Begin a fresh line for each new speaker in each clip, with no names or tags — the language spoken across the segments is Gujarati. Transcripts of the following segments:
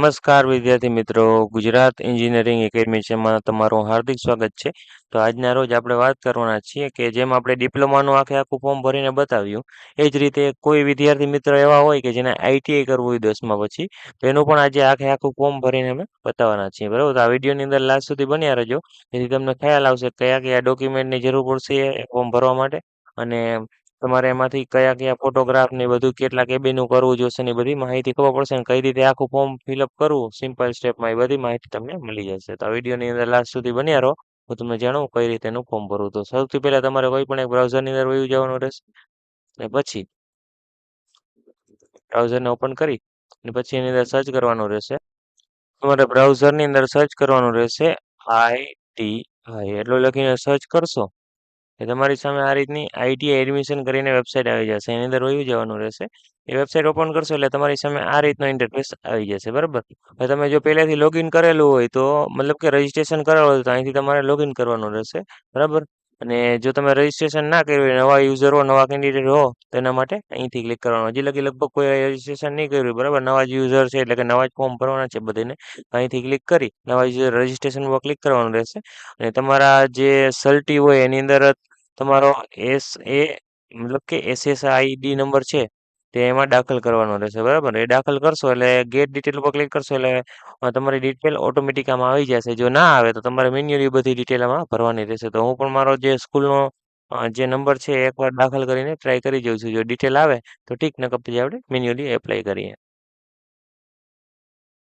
નમસ્કાર વિદ્યાર્થી મિત્રો. ગુજરાત એન્જિનિયરિંગ એકેડમી તમારું હાર્દિક સ્વાગત છે. તો આજના રોજ આપણે વાત કરવાના છીએ કે જેમ આપણે ડિપ્લોમાનું આખે આખું ફોર્મ ભરીને બતાવ્યું, એ જ રીતે કોઈ વિદ્યાર્થી મિત્ર એવા હોય કે જેને આઈટીઆઈ કરવું હોય દસમા પછી, તો એનું પણ આજે આખે આખું ફોર્મ ભરીને અમે બતાવવાના છીએ. બરાબર? તો આ વિડીયોની અંદર લાસ્ટ સુધી બન્યા રહેજો. જેથી તમને ખ્યાલ આવશે કયા કયા ડોક્યુમેન્ટની જરૂર પડશે ફોર્મ ભરવા માટે. અને તમારે એમાંથી કયા કયા ફોટોગ્રાફ ને બધું, કેટલા કેબીનું કરવું જોશે ને બધી માહિતી ખબર પડશે ને કઈ રીતે આખું ફોર્મ ફિલઅપ કરવું સિમ્પલ સ્ટેપમાં એ બધી માહિતી તમને મળી જશે. તો આ વિડીયોની અંદર લાસ્ટ સુધી બન્યા રહો, હું તમને જાણું કઈ રીતે એનું ફોર્મ ભરવું. તો સૌથી પહેલા તમારે કોઈ પણ એક બ્રાઉઝરની અંદર વયું જવાનું રહેશે અને પછી બ્રાઉઝરને ઓપન કરી અને પછી એની અંદર સર્ચ કરવાનું રહેશે. તમારે બ્રાઉઝરની અંદર સર્ચ કરવાનું રહેશે આઈ ટી આઈ એટલું લખીને સર્ચ કરશો એ તમારી સામે આ રીતની આઈટીઆઈ એડમિશન કરીને વેબસાઇટ આવી જશે. એની અંદર વયું જવાનું રહેશે. એ વેબસાઇટ ઓપન કરશો એટલે તમારી સામે આ રીતનો ઇન્ટરફેસ આવી જશે. બરાબર? હવે તમે જો પહેલેથી લોગિન કરેલું હોય તો મતલબ કે રજિસ્ટ્રેશન કરેલું હોય તો અહીંથી તમારે લોગિન કરવાનું રહેશે. બરાબર? અને જો તમે રજિસ્ટ્રેશન ના કર્યું હોય, નવા યુઝર હો, નવા કેન્ડિડેટ હો તો એના માટે અહીંથી ક્લિક કરવાનું. હજી લગી લગભગ કોઈ રજીસ્ટ્રેશન નહીં કર્યું, બરાબર? નવા જ યુઝર છે એટલે કે નવા જ ફોર્મ ભરવાના છે બધાને. અહીંથી ક્લિક કરી નવા યુઝર રજિસ્ટ્રેશન પર ક્લિક કરવાનું રહેશે. અને તમારા જે સલ્ટી હોય એની અંદર તમારો એસ એ મતલબ કે એસએસઆઈડી નંબર છે, તે એમાં દાખલ કરવાનો રહેશે, બરાબર? એ દાખલ કરશો એટલે ગેટ ડિટેલ ઉપર ક્લિક કરશો એટલે તમારી ડિટેલ ઓટોમેટિક આમાં આવી જશે. જો ના આવે તો તમારે મેન્યુઅલી બધી ડિટેલ આમાં ભરવાની રહેશે. તો હું પણ મારો જે સ્કૂલનો જે નંબર છે એકવાર દાખલ કરીને ટ્રાય કરી જોઉં છું. જો ડિટેલ આવે તો ઠીક, નકર પછી આપણે મેન્યુઅલી એપ્લાય કરીએ.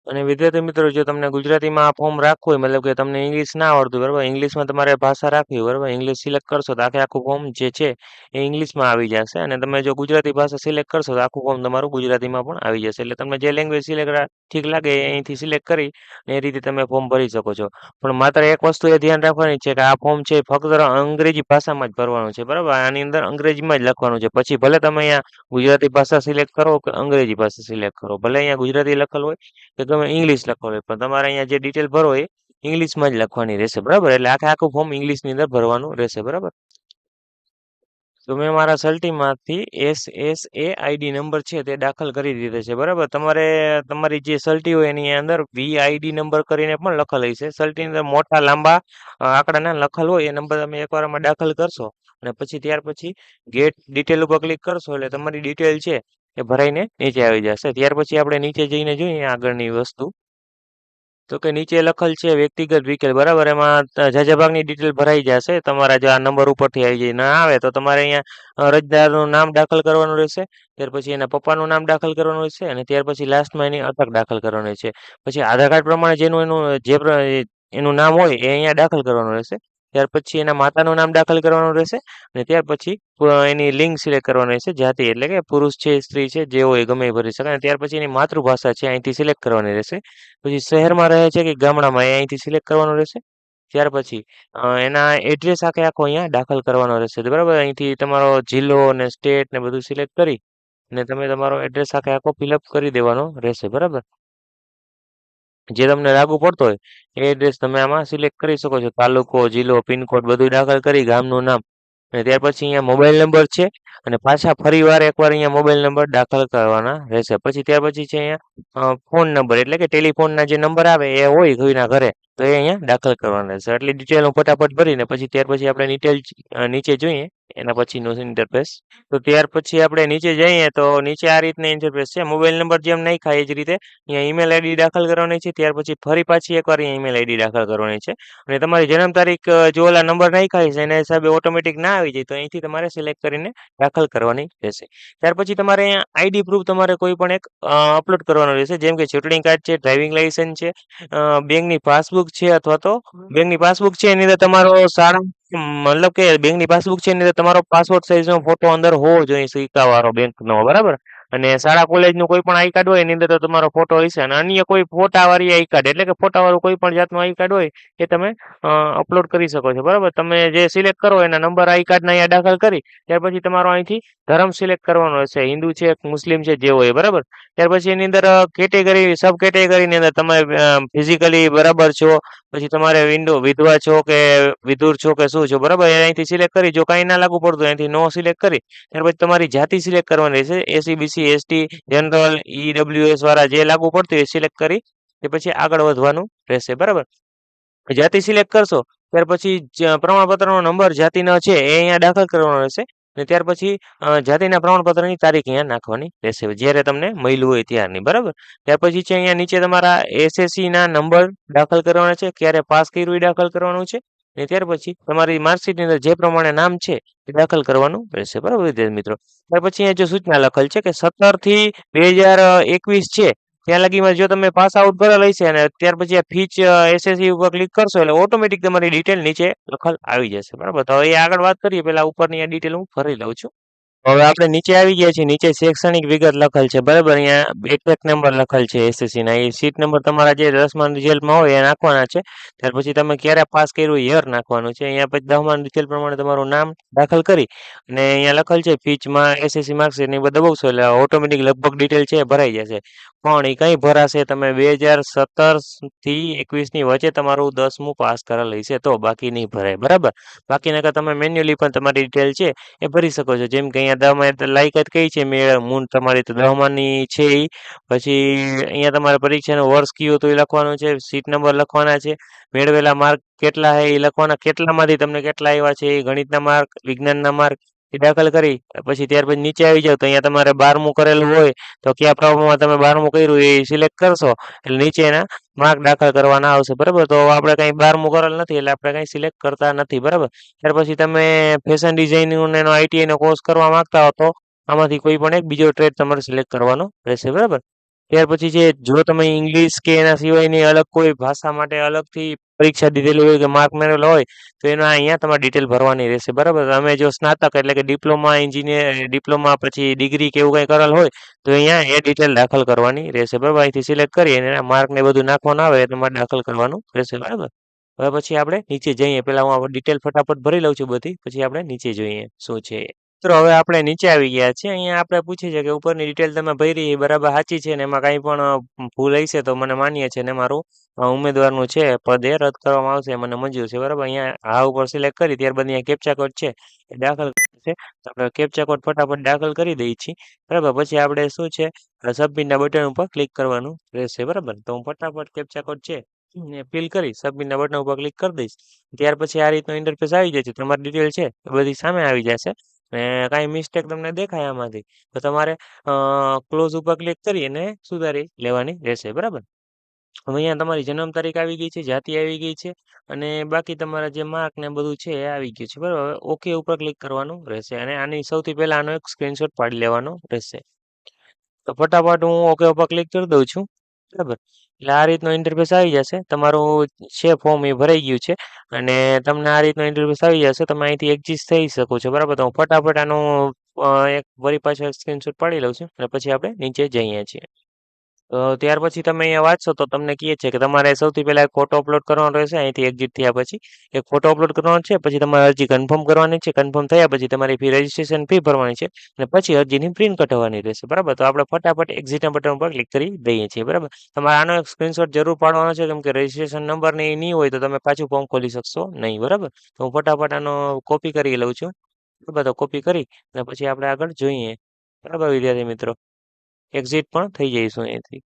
અને વિદ્યાર્થી મિત્રો, જો તમને ગુજરાતીમાં આ ફોર્મ રાખવું હોય, મતલબ કે તમને ઇંગ્લિશ ના આવડતું, બરાબર? ઇંગ્લિશમાં તમારે ભાષા રાખવી બરાબર? ઇંગ્લિશ સિલેક્ટ કરશો તો આખે આખું ફોર્મ જે છે એ ઇંગ્લિશમાં આવી જશે અને તમે જો ગુજરાતી ભાષા સિલેક્ટ કરશો તો આખું ફોર્મ તમારું ગુજરાતીમાં પણ આવી જશે. એટલે તમને જે લેંગ્વેજ સિલેક્ટ ઠીક લાગે અહીંથી સિલેક્ટ કરી એ રીતે તમે ફોર્મ ભરી શકો છો. પણ માત્ર એક વસ્તુ એ ધ્યાન રાખવાની છે કે આ ફોર્મ છે ફક્ત અંગ્રેજી ભાષામાં જ ભરવાનું છે, બરાબર? આની અંદર અંગ્રેજીમાં જ લખવાનું છે. પછી ભલે તમે અહીંયા ગુજરાતી ભાષા સિલેક્ટ કરો કે અંગ્રેજી ભાષા સિલેક્ટ કરો. ભલે અહીંયા ગુજરાતી લખેલ હોય કે તમે ઇંગ્લિશ લખો પણ તમારે અહીંયા જે ડિટેલ ભરો એ ઇંગ્લિશમાં જ લખવાની રહેશે, બરાબર? એટલે આખે આખું ફોર્મ ઇંગ્લિશની અંદર ભરવાનું રહેશે, બરાબર? તો મેં મારા સલ્ટીમાંથી S S A ID number છે તે દાખલ કરી દીધો છે, બરાબર? તમારે, તમારી જે સલ્ટી હોય એની અંદર વી આઈડી નંબર કરીને પણ લખેલ છે. સલ્ટીની અંદર મોટા, લાંબા આંકડાના લખેલ હોય એ નંબર તમે એકવાર દાખલ કરશો અને પછી ત્યાર પછી ગેટ ડિટેલ ઉપર ક્લિક કરશો એટલે તમારી ડિટેલ છે એ ભરાઈને નીચે આવી જશે. ત્યાર પછી આપણે નીચે જઈને જોઈએ આગળની વસ્તુ. તો કે નીચે લખેલ છે વ્યક્તિગત વ્હીકલ બરાબર? એમાં જાજા ભાગની ડિટેલ ભરાઈ જશે. તમારા જો આ નંબર ઉપરથી આવી જાય ના આવે, તો તમારે અહીંયા અરજદારનું નામ દાખલ કરવાનું રહેશે. ત્યાર પછી એના પપ્પાનું નામ દાખલ કરવાનું રહેશે અને ત્યાર પછી લાસ્ટમાં એની અટક દાખલ કરવાની છે પછી આધાર કાર્ડ પ્રમાણે જેનું એનું જે એનું નામ હોય એ અહીંયા દાખલ કરવાનું રહેશે. ત્યાર પછી એના માતાનું નામ દાખલ કરવાનું રહેશે અને ત્યાર પછી એની લિંગ સિલેક્ટ કરવાની રહેશે જાતિ એટલે કે પુરુષ છે, સ્ત્રી છે જે હોય ગમે ભરી શકાય ત્યાર પછી એની માતૃભાષા છે અહીંથી સિલેક્ટ કરવાની રહેશે. પછી શહેરમાં રહે છે કે ગામડામાં એ અહીંથી સિલેક્ટ કરવાનું રહેશે. ત્યાર પછી એના એડ્રેસ આખે આખો અહીંયા દાખલ કરવાનો રહેશે. બરાબર? અહીંથી તમારો જિલ્લો ને સ્ટેટ ને બધું સિલેક્ટ કરી અને તમે તમારો એડ્રેસ આખે આખો ફિલઅપ કરી દેવાનો રહેશે. બરાબર? જે તમને લાગુ પડતો હોય, એ એડ્રેસ તમે આમાં સિલેક્ટ કરી શકો છો. તાલુકો, જિલ્લો, પિનકોડ બધું દાખલ કરી ગામનું નામ. અને ત્યાર પછી અહીંયા મોબાઈલ નંબર છે અને પાછા ફરી વાર એકવાર અહીંયા મોબાઈલ નંબર દાખલ કરવાના રહેશે. પછી ત્યાર પછી છે અહીંયા ફોન નંબર એટલે કે ટેલિફોનના જે નંબર આવે એ હોય કોઈના ઘરે. તો એ અહીંયા દાખલ કરવાના રહેશે એટલી ડિટેલ હું ફટાફટ ભરીને પછી ત્યાર પછી આપણે ડિટેલ નીચે જોઈએ, એના પછીનું ઇન્ટરફેસ તો ત્યાર પછી આપણે નીચે જઈએ તો નીચે આ રીતના ઇન્ટરફેસ છે. મોબાઈલ નંબર જેમ નાખ્યા એ જ રીતે અહીંયા ઈમેલ આઈડી દાખલ કરવાની છે. ત્યાર પછી ફરી પાછી એકવાર અહીંયા ઈમેલ આઈડી દાખલ કરવાની છે. અને તમારી જન્મ તારીખ જો ઓલા નંબર નાખ્યા છે, એના હિસાબે ઓટોમેટિક ના આવી જાય તો અહીંથી તમારે સિલેક્ટ કરીને દાખલ કરવાની રહેશે. ત્યાર પછી તમારે અહીંયા આઈડી પ્રૂફ તમારે કોઈ પણ એક અપલોડ કરવાનું રહેશે. જેમ કે ચૂંટણી કાર્ડ છે ડ્રાઇવિંગ લાઇસન્સ છે બેંકની પાસબુક છે અથવા તો બેંકની પાસબુક છે એની અંદર તમારો સારા મતલબ કે બેંકની પાસબુક છે એની અંદર તમારો પાસપોર્ટ સાઇઝનો ફોટો અંદર હોવો જોઈએ સિક્કાવાળો બેંકનો બરાબર? અને શાળા કોલેજનું કોઈ પણ આઈ કાર્ડ હોય, એની અંદર તો તમારો ફોટો હશે. અને અન્ય કોઈ ફોટાવાળી આઈ કાર્ડ એટલે કે ફોટાવાળું કોઈ પણ જાતનું આઈ કાર્ડ હોય, એ તમે અપલોડ કરી શકો છો. બરાબર? તમે જે સિલેક્ટ કરો એના નંબર આઈ કાર્ડના અહીંયા દાખલ કરી, ત્યાર પછી તમારો અહીંથી ધર્મ સિલેક્ટ કરવાનો હશે. હિન્દુ છે, મુસ્લિમ છે, જે હોય, બરાબર? ત્યાર પછી એની અંદર કેટેગરી સબ કેટેગરીની અંદર તમે ફિઝિકલી બરાબર છો પછી તમારે વિન્ડો વિધવા છો કે વિધુર છો કે શું છો? બરાબર? એ અહીંથી સિલેક્ટ કરી, જો કાંઈ ના લાગુ પડતું અહીંથી નો સિલેક્ટ કરી, ત્યાર પછી તમારી જાતિ સિલેક્ટ કરવાની રહેશે. SC BC ST general EWS વાળા જે લાગુ પડતું એ સિલેક્ટ કરી તે પછી આગળ વધવાનું રહેશે. બરાબર? જાતિ સિલેક્ટ કરશો, ત્યાર પછી પ્રમાણપત્રનો નંબર જાતિનો છે, એ અહીંયા દાખલ કરવાનો રહેશે. ને ત્યાર પછી જાતિના પ્રમાણપત્રની તારીખ અહીંયા નાખવાની રહેશે. જ્યારે તમને મળ્યું હોય ત્યારની, બરાબર? ત્યાર પછી છે અહીંયા નીચે તમારા એસએસસીના નંબર દાખલ કરવાના છે, ક્યારે પાસ કર્યું એ દાખલ કરવાનું છે, ને ત્યાર પછી તમારી માર્કશીટની અંદર જે પ્રમાણે નામ છે એ દાખલ કરવાનું રહેશે. બરાબર વિદ્યાર્થી મિત્રો? ત્યાર પછી અહીંયા જો સૂચના લખેલ છે કે સત્તરથી બે હજાર એકવીસ છે ત્યાં લગીમાં જો તમે પાસ આઉટ કરેલ હશે અને ત્યાર પછી આ ફીચ એસએસસી ઉપર ક્લિક કરશો એટલે ઓટોમેટિક તમારી ડિટેલ નીચે લખલ આવી જશે. બરાબર? તો હવે આગળ વાત કરીએ, પેલા ઉપરની આ ડિટેલ હું ભરી લઉં છું. હવે આપણે નીચે આવી ગયા છીએ. નીચે શૈક્ષણિક વિગત લખેલ છે. બરાબર? અહીંયા એક એક નંબર લખેલ છે એસએસસી ના. એ સીટ નંબર તમારા જે દસમા રિઝલ્ટમાં હોય એ નાખવાના છે. ત્યાર પછી તમે ક્યારે પાસ કર્યું યર નાખવાનું છે. અહીંયા પછી દસમા રિઝલ્ટ પ્રમાણે તમારું નામ દાખલ કરી અને અહીંયા લખેલ છે ફીચમાં એસએસસી માર્કશીટ ને એ બધા દબાવશો એટલે ઓટોમેટિક લગભગ ડિટેલ છે ભરાઈ જશે. પણ એ કઈ ભરાશે? તમે બે હજાર સત્તરથી એકવીસની વચ્ચે તમારું દસમું પાસ કરેલ હશે તો બાકી નહીં ભરાય. બરાબર? બાકી નકર તમે મેન્યુઅલી પણ તમારી ડિટેલ છે એ ભરી શકો છો. જેમ કે અહીંયા દમાં લાયકાત કઈ છે મેળ. મૂન તમારી તો છે એ પછી અહીંયા તમારે પરીક્ષાનું વર્ષ કયું હતું એ લખવાનું છે, સીટ નંબર લખવાના છે. મેળવેલા માર્ક કેટલા છે એ લખવાના, કેટલામાંથી તમને કેટલા આવ્યા છે એ ગણિતના માર્ક, વિજ્ઞાનના માર્ક દાખલ કરી, પછી ત્યાર પછી નીચે આવી જાવ તો અહીંયા તમારે બારમું કરેલું હોય તો કયા પ્રોબ્લેમમાં તમે બારમું કર્યું એ સિલેક્ટ કરશો. એટલે નીચે એના માર્ક દાખલ કરવાના આવશે, બરાબર? તો આપણે કંઈ બારમું કરેલ નથી એટલે આપણે કંઈ સિલેક્ટ કરતા નથી, બરાબર? ત્યાર પછી તમે ફેશન ડિઝાઇનિંગ એનો આઈટીઆઈનો કોર્સ કરવા માંગતા હો તો આમાંથી કોઈ પણ એક બીજો ટ્રેડ તમારે સિલેક્ટ કરવાનો રહેશે, બરાબર? ત્યાર પછી છે જો તમે ઇંગ્લિશ કે એના સિવાયની અલગ કોઈ ભાષા માટે અલગથી પરીક્ષા દીધેલી હોય કે માર્ક મેળવેલો હોય, તો એનો અહીંયા તમારે ડિટેલ ભરવાની રહેશે. બરાબર? તમે જો સ્નાતક એટલે કે ડિપ્લોમા એન્જિનિયર ડિપ્લોમા પછી ડિગ્રી કે એવું કંઈ કરેલ હોય, તો અહીંયા એ ડિટેલ દાખલ કરવાની રહેશે. બરાબર? અહીંથી સિલેક્ટ કરી અને એના માર્કને બધું નાખવાનું આવે તમારે દાખલ કરવાનું રહેશે. બરાબર? હવે પછી આપણે નીચે જઈએ. પેલા હું ડિટેલ ફટાફટ ભરી લઉં છું બધી. પછી આપણે નીચે જોઈએ શું છે. મિત્રો, હવે આપણે નીચે આવી ગયા છે અહીંયા આપણે પૂછીએ છીએ કે ઉપરની ડિટેલ તમે ભરી બરાબર સાચી છે ને? એમાં કાંઈ પણ ભૂલ હશે તો મને માન્ય છે ને? મારું ઉમેદવારનું છે, પદ એ રદ કરવામાં આવશે મને મંજૂર છે. બરાબર? અહીંયા હા ઉપર સિલેક્ટ કરી, ત્યારબાદ અહીંયા કેપ્ચા કોડ છે, એ દાખલ છે. આપણે કેપ્ચા કોડ ફટાફટ દાખલ કરી દઈએ છીએ. બરાબર? પછી આપણે શું છે? સબમિટના બટન ઉપર ક્લિક કરવાનું રહેશે. બરાબર? તો હું ફટાફટ કેપ્ચા કોડ છે ફિલ કરી સબમિટના બટન ઉપર ક્લિક કરી દઈશ. ત્યાર પછી આ રીતનો ઇન્ટરફેસ આવી છે. તમારી ડિટેલ છે, એ બધી સામે આવી જશે. ને કાંઈ મિસ્ટેક તમને દેખાય આમાંથી. તો તમારે ક્લોઝ ઉપર ક્લિક કરી અને સુધારી લેવાની રહેશે, બરાબર? હવે અહીંયા તમારી જન્મ તારીખ આવી ગઈ છે, જાતિ આવી ગઈ છે અને બાકી તમારા જે માર્ક ને બધું છે એ આવી ગયું છે, બરાબર? ઓકે ઉપર ક્લિક કરવાનું રહેશે અને આની સૌથી પહેલા આનો એક સ્ક્રીનશોટ પાડી લેવાનો રહેશે. તો ફટાફટ હું ઓકે ઉપર ક્લિક કરી દઉં છું. બરાબર. એટલે આ રીતનો ઇન્ટરફેસ આવી જશે. તમારું છે ફોર્મ એ ભરાઈ ગયું છે. અને તમને આ રીતનો ઇન્ટરફેસ આવી જશે, તમે અહીંથી એક્ઝિસ્ટ થઈ શકો છો. બરાબર? તો હું ફટાફટ આનું એક વરી પાછો સ્ક્રીનશોટ પાડી લઉં છું. અને પછી આપણે નીચે જઈએ છીએ. ત્યાર પછી તમે અહીંયા વાંચશો તો તમને કહે છે કે તમારે સૌથી પહેલાં ફોટો અપલોડ કરવાનો રહેશે. અહીંથી એક્ઝિટ થયા પછી એક ફોટો અપલોડ કરવાનો છે, પછી તમારે અરજી કન્ફર્મ કરવાની છે. કન્ફર્મ થયા પછી તમારી ફી રજીસ્ટ્રેશન ફી ભરવાની છે અને પછી અરજીની પ્રિન્ટ કઢાવવાની રહેશે. બરાબર? તો આપણે ફટાફટ એક્ઝિટના બટન ઉપર ક્લિક કરી દઈએ છીએ. બરાબર? તમારે આનો એક સ્ક્રીનશોટ જરૂર પાડવાનો છે, કેમ કે રજીસ્ટ્રેશન નંબર ને નહીં હોય તો તમે પાછું ફોર્મ ખોલી શકશો નહીં. બરાબર? તો હું ફટાફટ આનો કોપી કરી લઉં છું. બરાબર? તો કોપી કરી અને પછી આપણે આગળ જોઈએ. બરાબર વિદ્યાર્થી મિત્રો? એક્ઝિટ પણ થઈ જઈશું અહીંથી.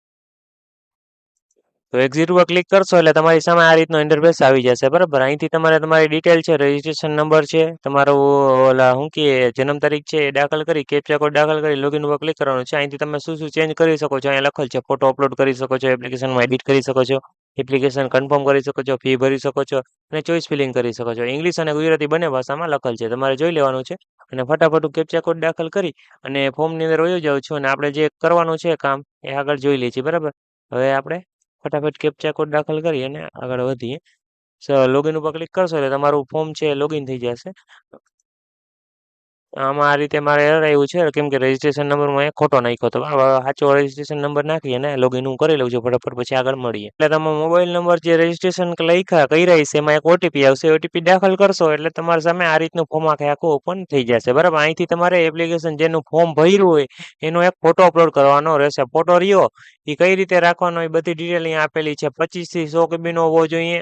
તો એક્ઝિટ ઉપર ક્લિક કરશો એટલે તમારી સામે આ રીતનો ઇન્ટરફેસ આવી જશે, બરાબર? અહીંથી તમારે તમારી ડિટેલ છે રજીસ્ટ્રેશન નંબર છે, તમારું ઓલા શું કે જન્મ તારીખ છે એ દાખલ કરી કેપ્ચા કોડ દાખલ કરી લોગિન ઉપર ક્લિક કરવાનું છે. અહીંથી તમે શું શું ચેન્જ કરી શકો છો, અહીંયા લખેલ છે ફોટો અપલોડ કરી શકો છો એપ્લિકેશનમાં એડિટ કરી શકો છો. એપ્લિકેશન કન્ફર્મ કરી શકો છો ફી ભરી શકો છો અને ચોઈસ ફિલિંગ કરી શકો છો. ઇંગ્લિશ અને ગુજરાતી બંને ભાષામાં લખેલ છે. તમારે જોઈ લેવાનું છે અને ફટાફટ કેપ્ચા કોડ દાખલ કરી અને ફોર્મની અંદર વયો જાઉં છું અને આપણે જે કરવાનું છે કામ એ આગળ જોઈ લઈએ છીએ. બરાબર? હવે આપણે ફટાફટ કેપ્ચા કોડ દાખલ કરી અને આગળ વધીએ. લોગિન ઉપર ક્લિક કરશો એટલે તમારું ફોર્મ છે લોગિન થઈ જશે. આમાં આ રીતે મારે એરર આવ્યું છે. કેમ કે રજીસ્ટ્રેશન નંબર હું ખોટો નાખ્યો હતો સાચો રજીસ્ટ્રેશન નંબર નાખી અને લોગિન હું કરી લઉં છું ફટાફટ પછી આગળ મળીએ. એટલે તમે મોબાઈલ નંબર જે રજીસ્ટ્રેશન લખ્યા, કર્યા છે એમાં એક ઓટીપી આવશે. ઓટીપી દાખલ કરશો એટલે તમારી સામે આ રીતનું ફોર્મ આખે આખું ઓપન થઈ જશે. બરાબર? અહીંથી તમારે એપ્લિકેશન જેનું ફોર્મ ભર્યું હોય, એનો એક ફોટો અપલોડ કરવાનો રહેશે. ફોટો રહ્યો એ કઈ રીતે રાખવાનો એ બધી ડિટેલ અહીંયા આપેલી છે. પચીસથી સો કેબીનો હોવો જોઈએ.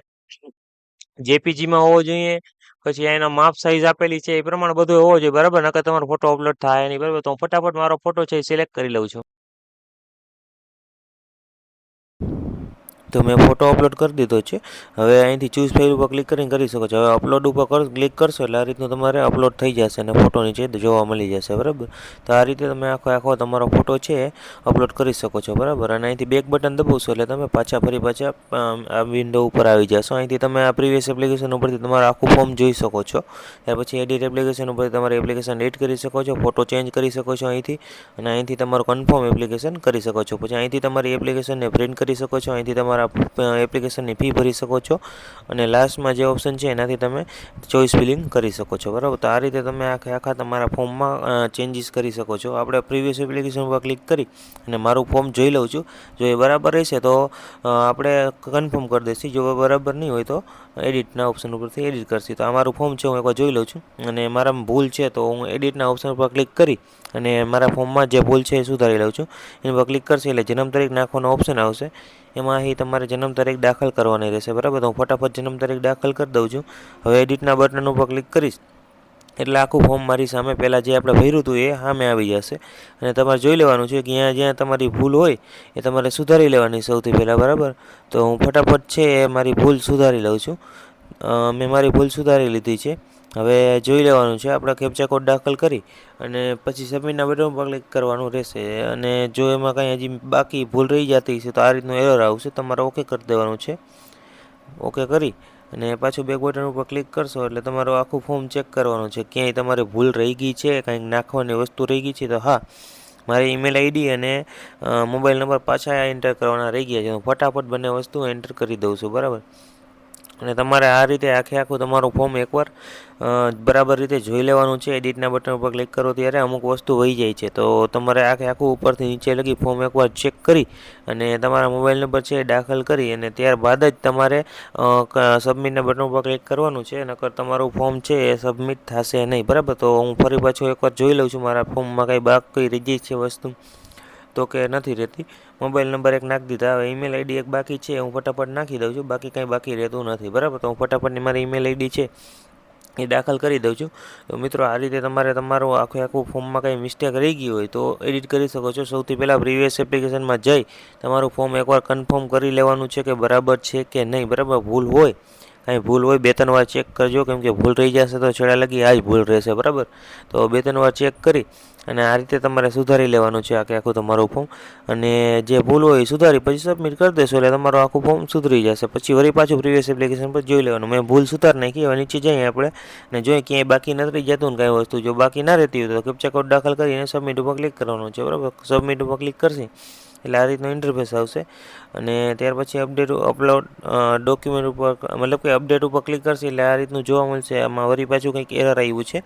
જેપીજીમાં હોવો જોઈએ. પછી એનો માપ સાઈઝ આપેલી છે એ પ્રમાણે બધું હોવો જોઈએ, બરાબર? નકર તમારો ફોટો અપલોડ થાય નહીં, બરાબર? તો હું ફટાફટ મારો ફોટો છે એ સિલેક્ટ કરી લઉં છું. તો મેં ફોટો અપલોડ કરી દીધો છે. હવે અહીંથી ચૂઝ ફાઇલ ઉપર ક્લિક કરીને કરી શકો છો. હવે અપલોડ ઉપર કર ક્લિક કરશો એટલે આ રીતનું તમારે અપલોડ થઈ જશે અને ફોટો નીચે જોવા મળી જશે, બરાબર? તો આ રીતે તમે આખો આખો તમારો ફોટો છે અપલોડ કરી શકો છો, બરાબર? અને અહીંથી બેક બટન દબાવશો એટલે તમે પાછા, ફરી પાછા આ વિન્ડો ઉપર આવી જશો. અહીંથી તમે આ પ્રીવિયસ એપ્લિકેશન ઉપરથી તમારું આખું ફોર્મ જોઈ શકો છો. ત્યાર પછી એડિટ એપ્લિકેશન ઉપરથી તમારે એપ્લિકેશન એડ કરી શકો છો ફોટો ચેન્જ કરી શકો છો અહીંથી અને અહીંથી તમારું કન્ફર્મ એપ્લિકેશન કરી શકો છો. પછી અહીંથી તમારી એપ્લિકેશનને પ્રિન્ટ કરી શકો છો, અહીંથી તમારા તમારા એપ્લિકેશનની ફી ભરી શકો છો. અને લાસ્ટમાં જે ઓપ્શન છે, એનાથી તમે ચોઈસ ફિલિંગ કરી શકો છો. બરાબર? તો આ રીતે તમે આખે, આખા તમારા ફોર્મમાં ચેન્જીસ કરી શકો છો. આપણે પ્રીવિયસ એપ્લિકેશન પર ક્લિક કરી અને મારું ફોર્મ જોઈ લઉં છું. જો એ બરાબર રહેશે તો આપણે કન્ફર્મ કરી દઈશું. જો બરાબર નહીં હોય તો એડિટના ઓપ્શન ઉપરથી એડિટ કરશે. તો આ મારું ફોર્મ છે, હું એકવાર જોઈ લઉં છું. અને મારામાં ભૂલ છે, તો હું એડિટના ઓપ્શન ઉપર ક્લિક કરી અને મારા ફોર્મમાં જે ભૂલ છે, એ સુધારી લઉં છું. એની પર ક્લિક કરશે એટલે જન્મ તારીખ નાખવાનો ઓપ્શન આવશે. એમાં અહીં તમારે જન્મ તારીખ દાખલ કરવાની રહેશે, બરાબર? હું ફટાફટ જન્મ તારીખ દાખલ કરી દઉં છું. હવે એડિટના બટન ઉપર ક્લિક કરીશ. એટલે આખું ફોર્મ મારી સામે પહેલાં જે આપણે ભર્યું હતું એ સામે આવી જશે. અને તમારે જોઈ લેવાનું છે કે અહીંયા જ્યાં તમારી ભૂલ હોય એ તમારે સુધારી લેવાની સૌથી પહેલાં, બરાબર? તો હું ફટાફટ છે એ મારી ભૂલ સુધારી લઉં છું. મેં મારી ભૂલ સુધારી લીધી છે. હવે જોઈ લેવાનું છે. આપણે કેપ્ચા કોડ દાખલ કરી અને પછી સબમિટના બટન પર ક્લિક કરવાનું રહેશે. અને જો એમાં કાંઈ હજી બાકી ભૂલ રહી જતી છે, તો આ રીતનું એરર આવશે. તમારે ઓકે કરી દેવાનું છે. ઓકે કરી અને પાછું બેક બટન ઉપર ક્લિક કરશો એટલે તમારું આખું ફોર્મ ચેક કરવાનું છે. ક્યાંય તમારે ભૂલ રહી ગઈ છે, કાંઈક નાખવાની વસ્તુ રહી ગઈ છે, તો હા, મારી ઈમેલ આઈડી અને મોબાઈલ નંબર પાછા એન્ટર કરવાના રહી ગયા છે. હું ફટાફટ બંને વસ્તુ એન્ટર કરી દઉં છું. બરાબર? અને તમારે આ રીતે આખે આખું તમારું ફોર્મ એકવાર બરાબર રીતે જોઈ લેવાનું છે એડિટના બટન ઉપર ક્લિક કરો ત્યારે અમુક વસ્તુ વહી જાય છે. તો તમારે આખે આખું ઉપરથી નીચે લગી ફોર્મ એકવાર ચેક કરી અને તમારા મોબાઈલ નંબર છે એ દાખલ કરી અને ત્યારબાદ જ તમારે સબમિટના બટન ઉપર ક્લિક કરવાનું છે, નકર તમારું ફોર્મ છે એ સબમિટ થશે નહીં. બરાબર? તો હું ફરી પાછું એકવાર જોઈ લઉં છું મારા ફોર્મમાં કંઈ બાકી રહી છે વસ્તુ તો કે નથી રહેતી. મોબાઈલ નંબર એક નાખી દીધા. હવે ઈમેલ આઈડી એક બાકી છે, હું ફટાફટ નાખી દઉં છું. બાકી કાંઈ બાકી રહેતું નથી. બરાબર? તો હું ફટાફટની મારી ઈમેલ આઈડી છે એ દાખલ કરી દઉં છું. તો મિત્રો, આ રીતે તમારે તમારું આખું આખું ફોર્મમાં કંઈ મિસ્ટેક રહી ગઈ હોય તો એડિટ કરી શકો છો. સૌથી પહેલાં પ્રીવિયસ એપ્લિકેશનમાં જઈ તમારું ફોર્મ એકવાર કન્ફર્મ કરી લેવાનું છે કે બરાબર છે કે નહીં. બરાબર? ભૂલ હોય, કાંઈ ભૂલ હોય, બે ત્રણ વાર ચેક કરજો. કેમ કે ભૂલ રહી જશે તો છેડા લગી આ જ ભૂલ રહેશે. બરાબર? તો બે ત્રણ વાર ચેક કરી અને આ રીતે તમારે સુધારી લેવાનું છે આખે આખું તમારું ફોર્મ અને જે ભૂલ હોય સુધારી પછી સબમિટ કરી દેશો એટલે તમારું આખું ફોર્મ સુધરી જશે. પછી વળી પાછું પ્રીવિયસ એપ્લિકેશન પર જોઈ લેવાનું. મેં ભૂલ સુધાર નાખી, હવે નીચે જઈએ આપણે. ને જોઈએ ક્યાંય બાકી નથી જતું ને કાંઈ વસ્તુ, જો બાકી ના રહેતી હોય તો કેપ્ચા કોડ દાખલ કરીને સબમિટ ઉપર ક્લિક કરવાનું છે, બરાબર? સબમિટ ઉપર ક્લિક કરશે એટલે આ રીતનો ઇન્ટરફેસ આવશે. અને ત્યાર પછી અપડેટ અપલોડ ડોક્યુમેન્ટ ઉપર, મતલબ કે અપડેટ ઉપર ક્લિક કરશે એટલે આ રીતનું જોવા મળશે. આમાં વળી પાછું કંઈક એરર આવ્યું છે.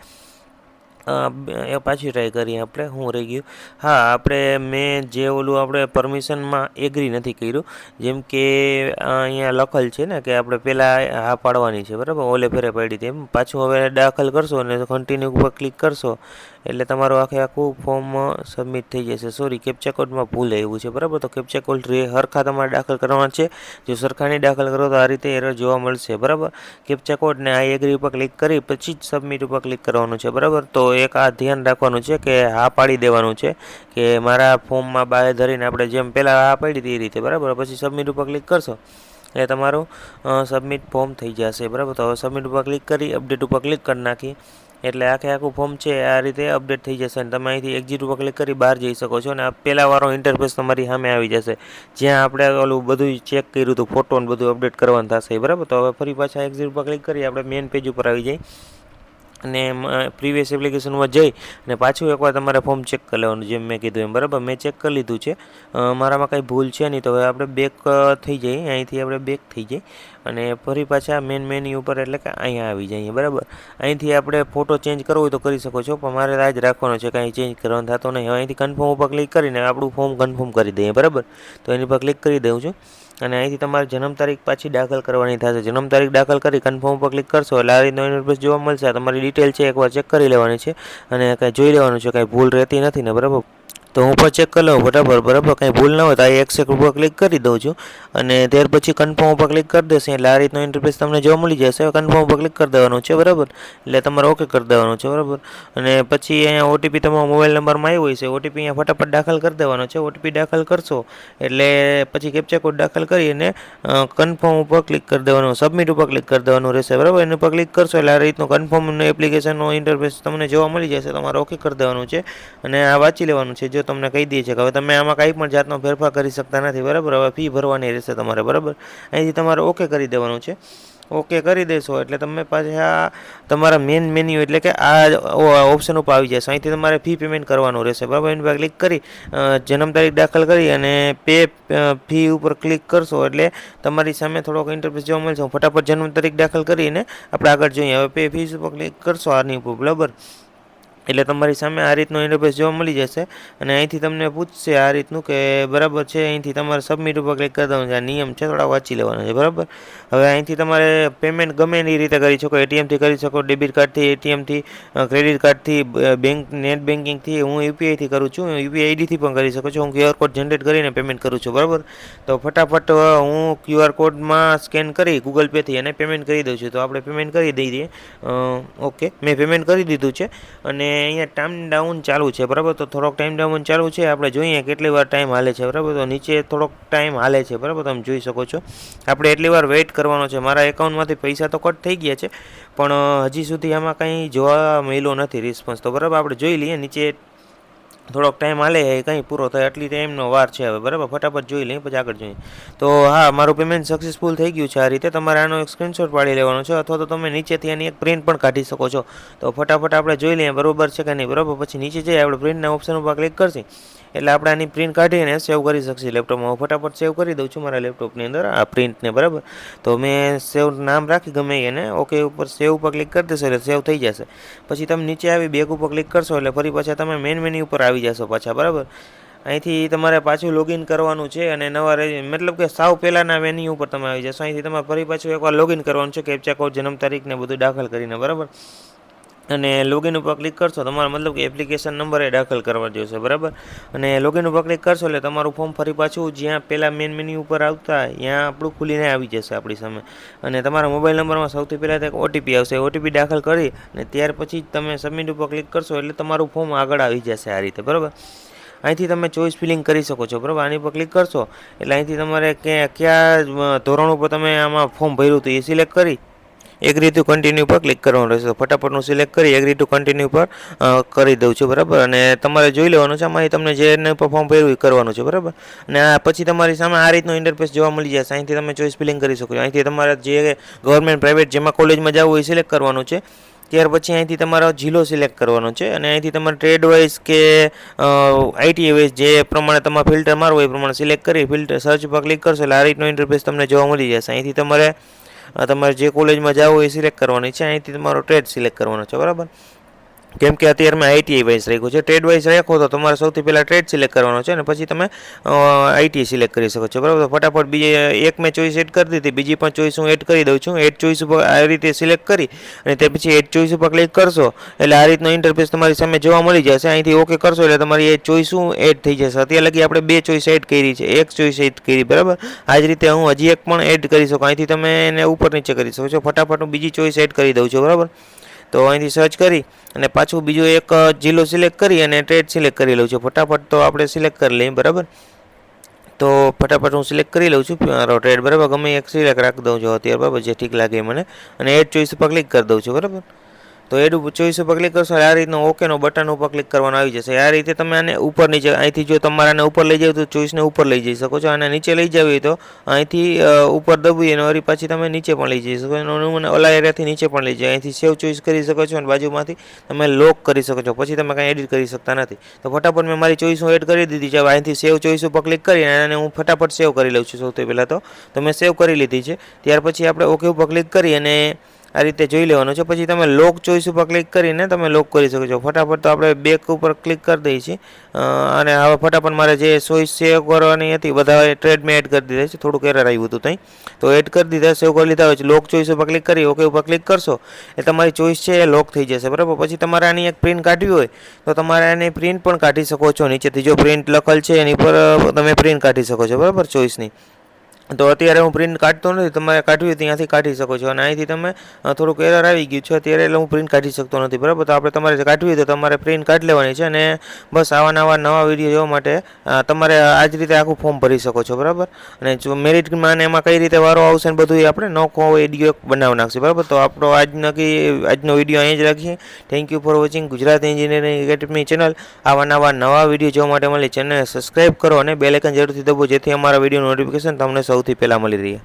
એ પાછી ટ્રાય કરીએ આપણે. શું રહી ગયું. હા, આપણે મેં જે ઓલું આપણે પરમિશનમાં એગ્રી નથી કર્યું. જેમ કે અહીંયા લખેલ છે ને કે આપણે પહેલાં હા પાડવાની છે, બરાબર? ઓલે ફેરે પાડી હતી એમ. પાછું હવે દાખલ કરશો અને કન્ટિન્યુ ઉપર ક્લિક કરશો, એટલે તમારું આખે આખું ફોર્મ સબમિટ થઈ જશે. સોરી કેપ્ચા કોડમાં ભૂલ આવ્યું છે, બરાબર? તો કેપ્ચા કોડ હરખા તમારે દાખલ કરવાના છે. જો સરખાની દાખલ કરો તો આ રીતે એરર જોવા મળશે, બરાબર? કેપ્ચા કોડને આ એગ્રી ઉપર ક્લિક કરી, પછી જ સબમિટ ઉપર ક્લિક કરવાનું છે, બરાબર? તો એક આ ધ્યાન રાખવાનું છે કે હા પાડી દેવાનું છે કે મારા ફોર્મમાં બાય ધરીને આપણે જેમ પહેલાં હા પાડી હતી એ રીતે, બરાબર? પછી સબમિટ ઉપર ક્લિક કરશો, એટલે તમારું સબમિટ ફોર્મ થઈ જશે, બરાબર? તો હવે સબમિટ ઉપર ક્લિક કરી અપડેટ ઉપર ક્લિક કરી નાખી. એટલે આખે આખું ફોર્મ છે આ રીતે અપડેટ થઈ જશે અને તમે અહીંથી એક્ઝિટ ઉપર ક્લિક કરી બહાર જઈ શકો છો અને આ પહેલાંવાળો ઇન્ટરફેસ તમારી સામે આવી જશે. જ્યાં આપણે ઓલું બધું ચેક કર્યું હતું ફોટો બધું અપડેટ કરવાનું થશે, બરાબર? તો હવે ફરી પાછા એક્ઝિટ ઉપર ક્લિક કરી, આપણે મેઇન પેજ ઉપર આવી જઈએ અને પ્રીવિયસ એપ્લિકેશનમાં જઈ અને પાછું એકવાર તમારે ફોર્મ ચેક કરી લેવાનું, જેમ મેં કીધું એમ, બરાબર? મેં ચેક કરી લીધું છે. મારામાં કંઈ ભૂલ છે નહીં, તો હવે આપણે બેક થઈ જઈએ, અહીંથી આપણે બેક થઈ જઈએ. અને ફરી પાછા મેન મેન્યુ ઉપર એટલે કે અહીંયા આવી જઈએ, બરાબર? અહીંથી આપણે ફોટો ચેન્જ કરવો હોય તો કરી શકો છો, પણ મારે રાજ રાખવાનો છે કાંઈ ચેન્જ કરવાનો થતો નહીં. અહીંથી કન્ફર્મ ઉપર ક્લિક કરીને આપણું ફોર્મ કન્ફર્મ કરી દઈએ, બરાબર? તો એની પર ક્લિક કરી દઉં છું. અને અહીંથી તમારે જન્મ તારીખ પાછી દાખલ કરવાની થશે. જન્મ તારીખ દાખલ કરી કન્ફર્મ ઉપર ક્લિક કરશો એટલે આ રીતનો ઇન્ટરફેસ જોવા મળશે. તમારી ડિટેલ છે, એકવાર ચેક કરી લેવાની છે અને કાંઈ જોઈ લેવાનું છે, કાંઈ ભૂલ રહેતી નથી ને, બરાબર? તો હું પણ ચેક કરી લઉં બરાબર બરાબર? કાંઈ ભૂલ ના હોય તો આ એક્સેપ્ટ ઉપર ક્લિક કરી દઉં છું. અને ત્યાર પછી કન્ફર્મ ઉપર ક્લિક કરી દેશે. એટલે આ રીતનો ઇન્ટરફેસ તમને જોવા મળી જશે. કન્ફર્મ ઉપર ક્લિક કરી દેવાનું છે, બરાબર? એટલે તમારે ઓકે કરી દેવાનું છે, બરાબર? અને પછી અહીંયા ઓટીપી તમારા મોબાઈલ નંબરમાં આવ્યો હોય છે. ઓટીપી અહીંયા ફટાફટ દાખલ કરી દેવાનો છે. ઓટીપી દાખલ કરશો, એટલે પછી કેપ્ચા કોડ દાખલ કરી અને કન્ફર્મ ઉપર ક્લિક કરી દેવાનું સબમિટ ઉપર ક્લિક કરી દેવાનું રહેશે, બરાબર? એની ઉપર ક્લિક કરશો એટલે આ રીતનું કન્ફર્મ એપ્લિકેશનનો ઇન્ટરફેસ તમને જોવા મળી જશે. તમારે ઓકે કરી દેવાનું છે. અને આ વાંચી લેવાનું છે. જો તમને કહી દઈએ છીએ કે હવે તમે આમાં કંઈ પણ જાતનો ફેરફાર કરી શકતા નથી, બરાબર? હવે ફી ભરવાની રહેશે તમારે, બરાબર? અહીંથી તમારે ઓકે કરી દેવાનું છે. ઓકે કરી દેશો, એટલે તમે પાછા તમારા મેન મેન્યુ એટલે કે આ ઓપ્શન ઉપર આવી જશે. અહીંથી તમારે ફી પેમેન્ટ કરવાનું રહેશે, બરાબર? એની પર ક્લિક કરી જન્મ તારીખ દાખલ કરી અને પે ફી ઉપર ક્લિક કરશો એટલે તમારી સામે થોડોક ઇન્ટરફેસ જોવા મળશે. ફટાફટ જન્મ તારીખ દાખલ કરીને આપણે આગળ જોઈએ. હવે પે ફીસ ઉપર ક્લિક કરશો આની ઉપર, બરાબર? એટલે તમારી સામે આ રીતનો ઇન્ટરફેસ જોવા મળી જશે. અને અહીંથી તમને પૂછશે આ રીતનું કે બરાબર છે, અહીંથી તમારે સબમિટ ઉપર ક્લિક કરી દેવાનું આ નિયમ છે, થોડા વાંચી લેવાનો છે, બરાબર? હવે અહીંથી તમારે પેમેન્ટ ગમે એની રીતે કરી શકો એટીએમથી કરી શકો ડેબિટ કાર્ડથી એટીએમથી ક્રેડિટ કાર્ડથી બેંક નેટ બેન્કિંગથી હું યુપીઆઈથી કરું છું યુપીઆઈ આઈડીથી પણ કરી શકો છો. હું ક્યુઆર કોડ જનરેટ કરીને પેમેન્ટ કરું છું, બરાબર? તો ફટાફટ હું ક્યુઆર કોડમાં સ્કેન કરી ગૂગલ પેથી અને પેમેન્ટ કરી દઉં છું. તો આપણે પેમેન્ટ કરી દઈએ. ઓકે. મેં પેમેન્ટ કરી દીધું છે. અને અહીંયા ટાઈમ ડાઉન ચાલુ છે, બરાબર? તો થોડોક ટાઈમ ડાઉન ચાલુ છે, આપણે જોઈએ કેટલી વાર ટાઈમ હાલે છે, બરાબર? તો નીચે થોડોક ટાઈમ હાલે છે, બરાબર? તમે જોઈ શકો છો. આપણે એટલી વાર વેઇટ કરવાનો છે. મારા એકાઉન્ટમાંથી પૈસા તો કટ થઈ ગયા છે, પણ હજી સુધી આમાં કંઈ જોવા મળ્યો નથી રિસ્પોન્સ તો બરાબર, આપણે જોઈ લઈએ, નીચે થોડોક ટાઈમ હાલે, એ કંઈ પૂરો થાય એટલી ટાઈમનો વાર છે હવે, બરાબર? ફટાફટ જોઈ લઈએ, પછી આગળ જોઈએ. તો હા, મારું પેમેન્ટ સક્સેસફુલ થઈ ગયું છે આ રીતે. તમારે આનો એક સ્ક્રીનશોટ પાડી લેવાનો છે, અથવા તો તમે નીચેથી આની એક પ્રિન્ટ પણ કાઢી શકો છો. તો ફટાફટ આપણે જોઈ લઈએ, બરાબર છે કે નહીં, બરાબર? પછી નીચે જઈએ, આપણે પ્રિન્ટના ઓપ્શન ઉપર ક્લિક કરશી. એટલે આપણે આની પ્રિન્ટ કાઢીને સેવ કરી શકીએ લેપટોપમાં ફટાફટ સેવ કરી દઉં છું મારા લેપટોપની અંદર, આ પ્રિન્ટને બરાબર? તો મેં સેવ નામ રાખી, ગમે એને ઓકે ઉપર સેવ ઉપર ક્લિક કરી દેશો એટલે સેવ થઈ જશે. પછી તમે નીચે આવી બેગ ઉપર ક્લિક કરશો એટલે ફરી પાછા તમે મેન મેન્યુ ઉપર આવી જશો પાછા, બરાબર? અહીંથી તમારે પાછું લોગિન કરવાનું છે અને નવા મતલબ કે સાવ પહેલાંના મેન્યુ ઉપર તમે આવી જશો. અહીંથી તમારે ફરી પાછું એકવાર લોગિન કરવાનું છે કેપ્ચા કોડ જન્મ તારીખ ને બધું દાખલ કરીને, બરાબર? અને લોગિન ઉપર ક્લિક કરશો, તમારો મતલબ કે એપ્લિકેશન નંબર એ દાખલ કરવા જોશે બરાબર? અને લોગિન ઉપર ક્લિક કરશો એટલે તમારું ફોર્મ ફરી પાછું જ્યાં પહેલાં મેન મેન્યુ ઉપર આવતા, ત્યાં આપણું ખુલીને આવી જશે આપણી સામે. અને તમારા મોબાઈલ નંબરમાં સૌથી પહેલાં એક ઓટીપી આવશે ઓટીપી દાખલ કરી અને ત્યાર પછી જ તમે સબમિટ ઉપર ક્લિક કરશો એટલે તમારું ફોર્મ આગળ આવી જશે આ રીતે, બરાબર? અહીંથી તમે ચોઈસ ફિલિંગ કરી શકો છો, બરાબર? આની પર ક્લિક કરશો એટલે અહીંથી તમારે ક્યાં કયા ધોરણ ઉપર તમે આમાં ફોર્મ ભર્યું હતું એ સિલેક્ટ કરી એગ્રી ટુ કન્ટિન્યુ પર ક્લિક કરવાનું રહેશે. ફટાફટનું સિલેક્ટ કરી એગ્રી ટુ કન્ટિન્યુ પર કરી દઉં છું, બરાબર? અને તમારે જોઈ લેવાનું છે, આમાં તમને જે પરફોર્મ એ કરવાનું છે, બરાબર? અને પછી તમારી સામે આ રીતનું ઇન્ટરફેસ જોવા મળી જશે અહીંથી તમે ચોઈસ ફિલિંગ કરી શકો છો. અહીંથી તમારે જે ગવર્મેન્ટ પ્રાઇવેટ જેમાં કોલેજમાં જવું એ સિલેક્ટ કરવાનું છે. ત્યાર પછી અહીંથી તમારો જિલ્લો સિલેક્ટ કરવાનો છે. અને અહીંથી તમારે ટ્રેડ વાઇઝ કે આઈટી વાઇઝ જે પ્રમાણે તમારે ફિલ્ટર મારવું એ પ્રમાણે સિલેક્ટ કરી ફિલ્ટર સર્ચ પર ક્લિક કરશો એટલે આ રીતનો ઇન્ટરફેસ તમને જોવા મળી જશે. અહીંથી તમારે તમારે જે કોલેજમાં જાવ એ સિલેક્ટ કરવાની છે. અહીંથી તમારો ટ્રેડ સિલેક્ટ કરવાનો છે. બરાબર? કેમ કે અત્યારે મેં આઈટીઆઈ વાઇઝ રાખ્યું છે. ટ્રેડ વાઇઝ રાખો તો તમારે સૌથી પહેલાં ટ્રેડ સિલેક્ટ કરવાનો છે અને પછી તમે આઈટીઆઈ સિલેક્ટ કરી શકો છો. બરાબર? ફટાફટ બીજી એક મેં ચોઈસ એડ કરી દીધી. બીજી પણ ચોઈસ હું એડ કરી દઉં છું. એડ ચોઈસ ઉપર આ રીતે સિલેક્ટ કરી અને તે પછી એડ ચોઈસ ઉપર ક્લિક કરશો એટલે આ રીતનો ઇન્ટરફેસ તમારી સામે જોવા મળી જશે. અહીંથી ઓકે કરશો એટલે તમારી એ ચોઈસું એડ થઈ જશે. અત્યારે લગી આપણે બે ચોઈસ એડ કરી છે. એક ચોઈસ એડ કરી, બરાબર? આ જ રીતે હું હજી એક પણ એડ કરી શકું. અહીંથી તમે એને ઉપર નીચે કરી શકો છો. ફટાફટ હું બીજી ચોઈસ એડ કરી દઉં છું. બરાબર? તો અહીંથી સર્ચ કરી અને પાછું બીજો એક જિલ્લો સિલેક્ટ કરી અને ટ્રેડ સિલેક્ટ કરી લઉં છું. ફટાફટ તો આપણે સિલેક્ટ કરી લઈએ, બરાબર? તો ફટાફટ હું સિલેક્ટ કરી લઉં છું, મારો ટ્રેડ બરાબર? ગમે એક સિલેક્ટ રાખી દઉં છું અત્યારે, બરાબર? જે ઠીક લાગે મને. અને એડ ચોઈસ પર ક્લિક કરી દઉં છું, બરાબર? તો એડ ચોઈસ ઉપર ક્લિક કરશો, આ રીતનું ઓકેનો બટન ઉપર ક્લિક કરવાનું આવી જશે. આ રીતે તમે આને ઉપર નીચે, અહીંથી જો તમારે આને ઉપર લઈ જાવ તો ચોઈસને ઉપર લઈ જઈ શકો છો. અને નીચે લઈ જવી તો અહીંથી ઉપર દબી અને વળી પાછી તમે નીચે પણ લઈ જઈ શકો. અને ઓલા એરિયાથી નીચે પણ લઈ જાય અહીંથી સેવ ચોઈસ કરી શકો છો અને બાજુમાંથી તમે લોક કરી શકો છો. પછી તમે કાંઈ એડિટ કરી શકતા નથી. તો ફટાફટ મેં મારી ચોઈસ હું એડ કરી દીધી છે. અહીંથી સેવ ચોઈસ ઉપર ક્લિક કરી અને હું ફટાફટ સેવ કરી લઉં છું સૌથી પહેલાં તો. મેં સેવ કરી લીધી છે. ત્યાર પછી આપણે ઓકે ઉપર ક્લિક કરી અને આ રીતે જોઈ લેવાનું છે. પછી તમે લોક ચોઈસ ઉપર ક્લિક કરીને તમે લોક કરી શકો છો. ફટાફટ તો આપણે બેક ઉપર ક્લિક કરી દઈએ છીએ. અને હવે ફટાફટ મારે જે ચોઈસ સેવ કરવાની હતી, બધા ટ્રેડ મેં એડ કરી દીધા છે. થોડુંક એરર આવ્યું હતું ત્યાં તો એડ કરી દીધા સેવ કરી લીધા હોય છે. લોક ચોઈસ ઉપર ક્લિક કરી ઓકે ઉપર ક્લિક કરશો, એ તમારી ચોઈસ છે એ લોક થઈ જશે. બરાબર? પછી તમારે આની એક પ્રિન્ટ કાઢવી હોય, તો તમારે આની પ્રિન્ટ પણ કાઢી શકો છો નીચેથી. જો પ્રિન્ટ લખેલ છે એની પર તમે પ્રિન્ટ કાઢી શકો છો. બરાબર? ચોઈસની. તો અત્યારે હું પ્રિન્ટ કાઢતો નથી તમારે કાઢવી હોય ત્યાંથી કાઢી શકો છો. અને અહીંથી તમે થોડુંક એરર આવી ગયું છે, અત્યારે એટલે હું પ્રિન્ટ કાઢી શકતો નથી, બરાબર? તો આપણે તમારે કાઢવી હોય તો તમારે પ્રિન્ટ કાઢી લેવાની છે અને બસ આવા નવા નવા વીડિયો જોવા માટે તમારે આ જ રીતે આખું ફોર્મ ભરી શકો છો, બરાબર? અને જો મેરિટમાં એમાં કઈ રીતે વારો આવશે ને બધું એ આપણે નોખો વીડિયો બનાવી નાખશે, બરાબર? તો આપણો આજ નક્કી આજનો વીડિયો અહીં જ રાખીએ. Thank you for watching Gujarat engineering academy channel આવા નવા નવા વીડિયો જોવા માટે મળી ચેનલને સબસ્ક્રાઈબ કરો અને બેલેકન જરૂરથી દબો જેથી અમારા વીડિયો નોટિફિકેશન તમને સૌથી પહેલાં મળી રહે.